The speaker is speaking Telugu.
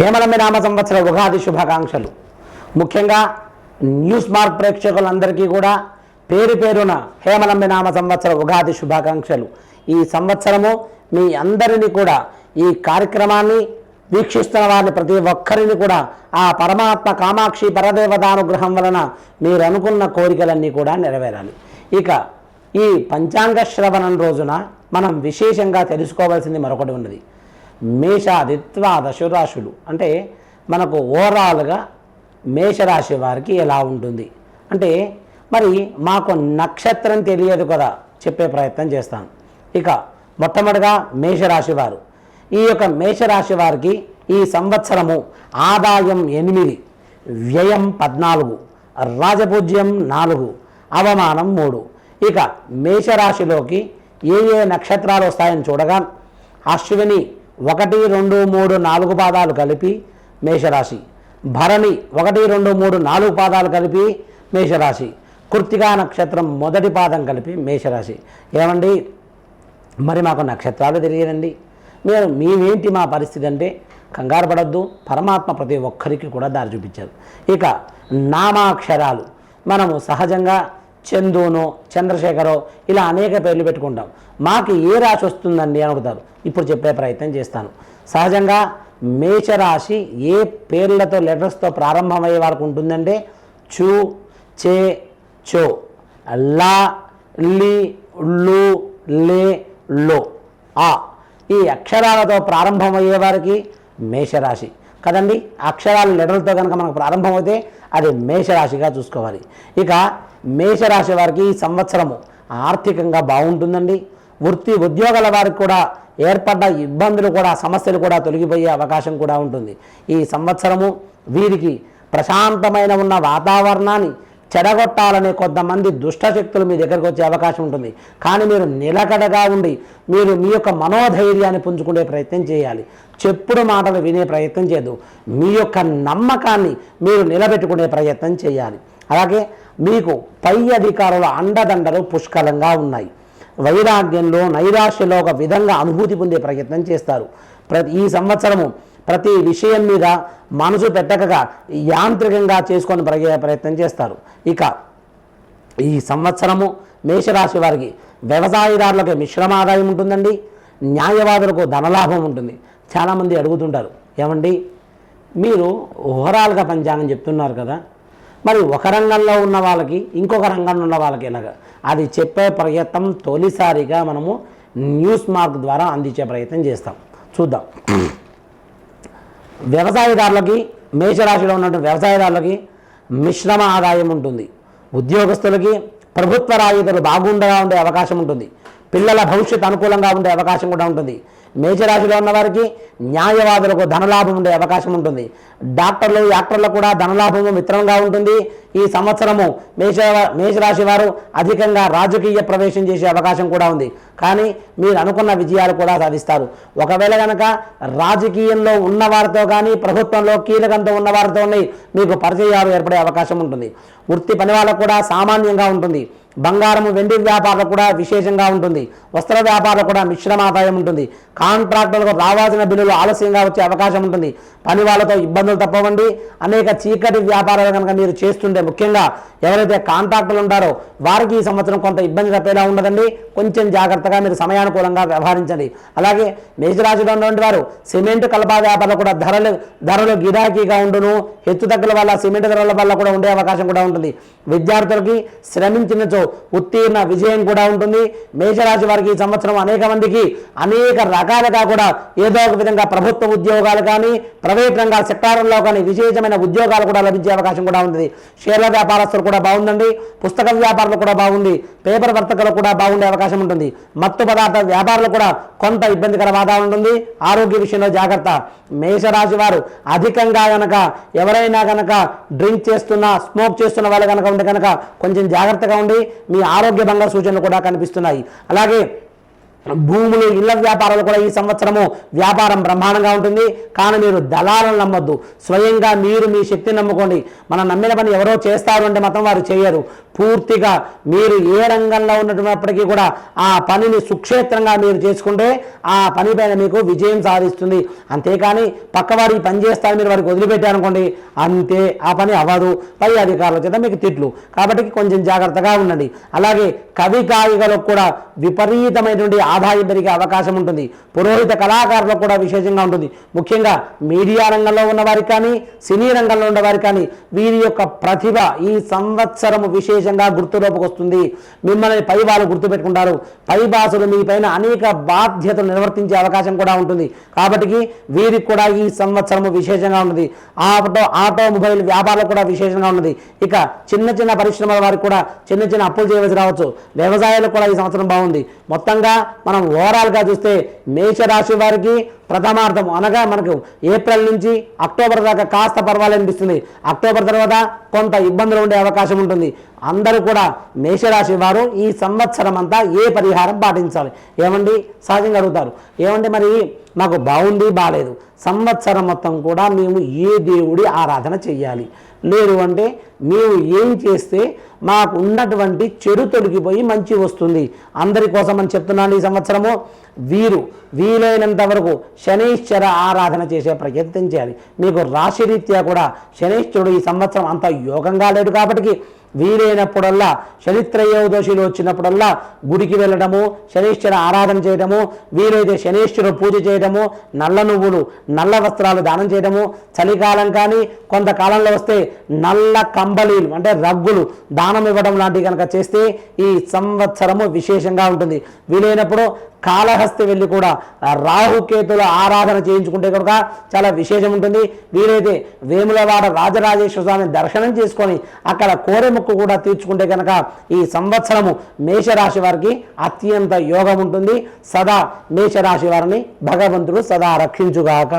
హేమలమి నామ సంవత్సర ఉగాది శుభాకాంక్షలు. ముఖ్యంగా న్యూస్ మార్క్ ప్రేక్షకులందరికీ కూడా పేరు పేరున హేమలమ్మి నామ సంవత్సర ఉగాది శుభాకాంక్షలు. ఈ సంవత్సరము మీ అందరినీ కూడా ఈ కార్యక్రమాన్ని వీక్షిస్తున్న వారిని ప్రతి ఒక్కరిని కూడా ఆ పరమాత్మ కామాక్షి పరదేవతానుగ్రహం వలన మీరు అనుకున్న కోరికలన్నీ కూడా నెరవేరాలి. ఇక ఈ పంచాంగ శ్రవణం రోజున మనం విశేషంగా తెలుసుకోవాల్సింది మరొకటి ఉన్నది. మేషాది ద్వాదశ రాశులు అంటే మనకు ఓవరాల్గా మేషరాశి వారికి ఎలా ఉంటుంది? అంటే మరి మాకు నక్షత్రం తెలియదు కదా చెప్పే ప్రయత్నం చేస్తాను. ఇక మొట్టమొదటిగా మేషరాశి వారు. ఈ యొక్క మేషరాశి వారికి ఈ సంవత్సరము ఆదాయం ఎనిమిది వ్యయం పద్నాలుగు రాజపూజ్యం నాలుగు అవమానం మూడు. ఇక మేషరాశిలోకి ఏ ఏ నక్షత్రాలు వస్తాయని చూడగా అశ్విని ఒకటి రెండు మూడు నాలుగు పాదాలు కలిపి మేషరాశి. భరణి ఒకటి రెండు మూడు నాలుగు పాదాలు కలిపి మేషరాశి. కృత్తికా నక్షత్రం మొదటి పాదం కలిపి మేషరాశి. ఏమండి? మరి మాకు నక్షత్రాలు తెలియదండి. మీరు మేమేంటి మా పరిస్థితి అంటే కంగారు పడద్దు. పరమాత్మ ప్రతి ఒక్కరికి కూడా దారి చూపించారు. ఇక నామాక్షరాలు. మనము సహజంగా చందునో చంద్రశేఖరో ఇలా అనేక పేర్లు పెట్టుకుంటాం. మాకు ఏ రాశి వస్తుందండి అని అడుగుతారు. ఇప్పుడు చెప్పే ప్రయత్నం చేస్తాను. సహజంగా మేషరాశి ఏ పేర్లతో లెటర్స్తో ప్రారంభమయ్యే వారికి ఉంటుందంటే చు చే చో. లా లి లు లే లో. ఆ. ఈ అక్షరాలతో ప్రారంభమయ్యే వారికి మేషరాశి. కదండి? అక్షరాలు లెటర్లతో కనుక మనకు ప్రారంభమైతే అది మేషరాశిగా చూసుకోవాలి. ఇక మేషరాశి వారికి ఈ సంవత్సరము ఆర్థికంగా బాగుంటుందండి. వృత్తి ఉద్యోగాల వారికి కూడా ఏర్పడ్డ ఇబ్బందులు కూడా సమస్యలు కూడా తొలగిపోయే అవకాశం కూడా ఉంటుంది. ఈ సంవత్సరము వీరికి ప్రశాంతమైన ఉన్న వాతావరణాన్ని చెడగొట్టాలనే కొంతమంది దుష్టశక్తులు మీ దగ్గరకు వచ్చే అవకాశం ఉంటుంది. కానీ మీరు నిలకడగా ఉండి మీరు మీ యొక్క మనోధైర్యాన్ని పుంజుకునే ప్రయత్నం చేయాలి. చెప్పుడు మాటలు వినే ప్రయత్నం చేయదు మీ యొక్క నమ్మకాన్ని మీరు నిలబెట్టుకునే ప్రయత్నం చేయాలి. అలాగే మీకు పై అధికారుల అండదండలు పుష్కలంగా ఉన్నాయి. వైరాగ్యంలో నైరాశ్యలో ఒక విధంగా అనుభూతి పొందే ప్రయత్నం చేస్తారు. ప్రతి ఈ సంవత్సరము ప్రతి విషయం మీద మనసు పెట్టకగా యాంత్రికంగా చేసుకొని పరిగే ప్రయత్నం చేస్తారు. ఇక ఈ సంవత్సరము మేషరాశి వారికి వ్యవసాయదారులకు మిశ్రమ ఆదాయం ఉంటుందండి. న్యాయవాదులకు ధనలాభం ఉంటుంది. చాలామంది అడుగుతుంటారు ఏమండి మీరు ఓవరాల్గా పంచాంగం చెప్తున్నారు కదా. మరి ఒక రంగంలో ఉన్న వాళ్ళకి ఇంకొక రంగంలో ఉన్న వాళ్ళకి ఎలాగా? అది చెప్పే ప్రయత్నం తొలిసారిగా మనము న్యూస్ మార్క్ ద్వారా అందించే ప్రయత్నం చేస్తాం. చూద్దాం. వ్యవసాయదారులకి మేషరాశిలో ఉన్నటువంటి వ్యవసాయదారులకి మిశ్రమ ఆదాయం ఉంటుంది. ఉద్యోగస్తులకి ప్రభుత్వ రాయితీలు బాగుండగా ఉండే అవకాశం ఉంటుంది. పిల్లల భవిష్యత్తు అనుకూలంగా ఉండే అవకాశం కూడా ఉంటుంది. మేజరాశిలో ఉన్న వారికి న్యాయవాదులకు ధనలాభం ఉండే అవకాశం ఉంటుంది. డాక్టర్లు యాక్టర్లకు కూడా ధనలాభము మిత్రంగా ఉంటుంది. ఈ సంవత్సరము మేష మేషరాశి వారు అధికంగా రాజకీయ ప్రవేశం చేసే అవకాశం కూడా ఉంది. కానీ మీరు అనుకున్న విజయాలు కూడా సాధిస్తారు. ఒకవేళ కనుక రాజకీయంలో ఉన్నవారితో కానీ ప్రభుత్వంలో కీలకంతో ఉన్నవారితో మీకు పరిచయాలు ఏర్పడే అవకాశం ఉంటుంది. వృత్తి పని వాళ్ళకు కూడా సామాన్యంగా ఉంటుంది. బంగారము వెండి వ్యాపారాలు కూడా విశేషంగా ఉంటుంది. వస్త్ర వ్యాపారాలు కూడా మిశ్రమ ఆదాయం ఉంటుంది. కాంట్రాక్టర్లకు రావాల్సిన బిల్లులు ఆలస్యంగా వచ్చే అవకాశం ఉంటుంది. పని వాళ్ళతో ఇబ్బందులు తప్పవండి. అనేక చీకటి వ్యాపారాలు కనుక మీరు చేస్తుంటే ముఖ్యంగా ఎవరైతే కాంట్రాక్టులు ఉంటారో వారికి ఈ సంవత్సరం కొంత ఇబ్బంది తప్పేలా ఉండదండి. కొంచెం జాగ్రత్తగా మీరు సమయానుకూలంగా వ్యవహరించండి. అలాగే మేషరాశిలో ఉన్నటువంటి వారు సిమెంట్ కలప వ్యాపారాలు కూడా ధరలు ధరలు గిరాకీగా ఉండును. హెచ్చు తగ్గుల వల్ల సిమెంట్ ధరల వల్ల కూడా ఉండే అవకాశం కూడా ఉంటుంది. విద్యార్థులకి శ్రమించినచో ఉత్తీర్ణ విజయం కూడా ఉంటుంది. మేషరాశి వారికి ఈ సంవత్సరం అనేక మందికి అనేక రకాలుగా కూడా ఏదో ఒక విధంగా ప్రభుత్వ ఉద్యోగాలు కానీ ప్రైవేట్ రంగ సెక్టారంలో కానీ విశేషమైన ఉద్యోగాలు కూడా లభించే అవకాశం కూడా ఉంది. షేర్ల వ్యాపారస్తులు కూడా బాగుందండి. పుస్తక వ్యాపారులు కూడా బాగుంది. పేపర్ వర్తకులు కూడా బాగుండే అవకాశం ఉంటుంది. మత్తు పదార్థ వ్యాపారులు కూడా కొంత ఇబ్బందికర వాతావరణం ఉంటుంది. ఆరోగ్య విషయంలో జాగ్రత్త. మేషరాశి వారు అధికంగా గనక ఎవరైనా గనక డ్రింక్ చేస్తున్నా స్మోక్ చేస్తున్న వాళ్ళు కనుక ఉంటే కనుక కొంచెం జాగ్రత్తగా ఉండి మీ ఆరోగ్య భంగ సూచనలు కూడా కనిపిస్తున్నాయి. అలాగే భూములు ఇళ్ళ వ్యాపారాలు కూడా ఈ సంవత్సరము వ్యాపారం బ్రహ్మాండంగా ఉంటుంది. కానీ మీరు దళాలను నమ్మొద్దు. స్వయంగా మీరు మీ శక్తిని నమ్ముకోండి. మనం నమ్మిన పని ఎవరో చేస్తారు అంటే మాత్రం వారు చేయరు. పూర్తిగా మీరు ఏ రంగంలో ఉన్నటువంటిప్పటికీ కూడా ఆ పనిని సుక్షేత్రంగా మీరు చేసుకుంటే ఆ పని పైన మీకు విజయం సాధిస్తుంది. అంతేకాని పక్కవారు ఈ పని చేస్తారు మీరు వారికి వదిలిపెట్టారనుకోండి అంతే ఆ పని అవ్వదు. పై అధికారుల చేత మీకు తిట్లు. కాబట్టి కొంచెం జాగ్రత్తగా ఉండండి. అలాగే కవి కాయికలకు కూడా విపరీతమైనటువంటి ఆదాయం పెరిగే అవకాశం ఉంటుంది. పురోహిత కళాకారులకు కూడా విశేషంగా ఉంటుంది. ముఖ్యంగా మీడియా రంగంలో ఉన్నవారికి కానీ సినీ రంగంలో ఉన్నవారికి కానీ వీరి యొక్క ప్రతిభ ఈ సంవత్సరము విశేషంగా గుర్తులోకి వస్తుంది మిమ్మల్ని పై వాళ్ళు గుర్తుపెట్టుకుంటారు. పై బాసులు మీ పైన అనేక బాధ్యతలు నిర్వర్తించే అవకాశం కూడా ఉంటుంది. కాబట్టి వీరికి కూడా ఈ సంవత్సరము విశేషంగా ఉంటుంది ఆటో ఆటోమొబైల్ వ్యాపారాలు కూడా విశేషంగా ఉన్నది. ఇక చిన్న చిన్న పరిశ్రమల వారికి కూడా చిన్న చిన్న అప్పులు చేయవలసి రావచ్చు. వ్యవసాయాలకు కూడా ఈ సంవత్సరం బాగుంది. మొత్తంగా మనం ఓవరాల్గా చూస్తే మేషరాశి వారికి ప్రథమార్థం అనగా మనకు ఏప్రిల్ నుంచి అక్టోబర్ దాకా కాస్త పర్వాలనిపిస్తుంది అక్టోబర్ తర్వాత కొంత ఇబ్బందులు ఉండే అవకాశం ఉంటుంది. అందరూ కూడా మేషరాశి వారు ఈ సంవత్సరం అంతా ఏ పరిహారం పాటించాలి? ఏమండి? సహజంగా అడుగుతారు. ఏమంటే మరి మాకు బాగుంది బాగాలేదు సంవత్సరం మొత్తం కూడా మేము ఏ దేవుడి ఆరాధన చెయ్యాలి లేదు అంటే మేము ఏం చేస్తే మాకు ఉన్నటువంటి చెడు తొలగిపోయి మంచి వస్తుంది. అందరి కోసం అని చెప్తున్నాను ఈ సంవత్సరము. వీరు వీలైనంత వరకు శనైశ్వర ఆరాధన చేసే ప్రయత్నం చేయాలి. మీకు రాశిరీత్యా కూడా శనైశ్వరుడు ఈ సంవత్సరం అంత యోగంగా లేడు కాబట్టి వీలైనప్పుడల్లా శనిత్రయోదశిలో వచ్చినప్పుడల్లా గుడికి వెళ్ళడము శనీశ్వర ఆరాధన చేయడము వీలైతే శనీశ్వరుడు పూజ చేయడము నల్ల నువ్వులు నల్ల వస్త్రాలు దానం చేయడము చలికాలం కానీ కొంతకాలంలో వస్తే నల్ల కంబళీలు అంటే రగ్గులు దానం ఇవ్వడం లాంటివి కనుక చేస్తే ఈ సంవత్సరము విశేషంగా ఉంటుంది. వీలైనప్పుడు కాళహస్తి వెళ్ళి కూడా రాహుకేతుల ఆరాధన చేయించుకుంటే కనుక చాలా విశేషం ఉంటుంది. వీరైతే వేములవాడ రాజరాజేశ్వర స్వామి దర్శనం చేసుకొని అక్కడ కోరెముక్కు కూడా తీర్చుకుంటే కనుక ఈ సంవత్సరము మేషరాశి వారికి అత్యంత యోగం ఉంటుంది. సదా మేషరాశి వారిని భగవంతుడు సదా రక్షించుగాక.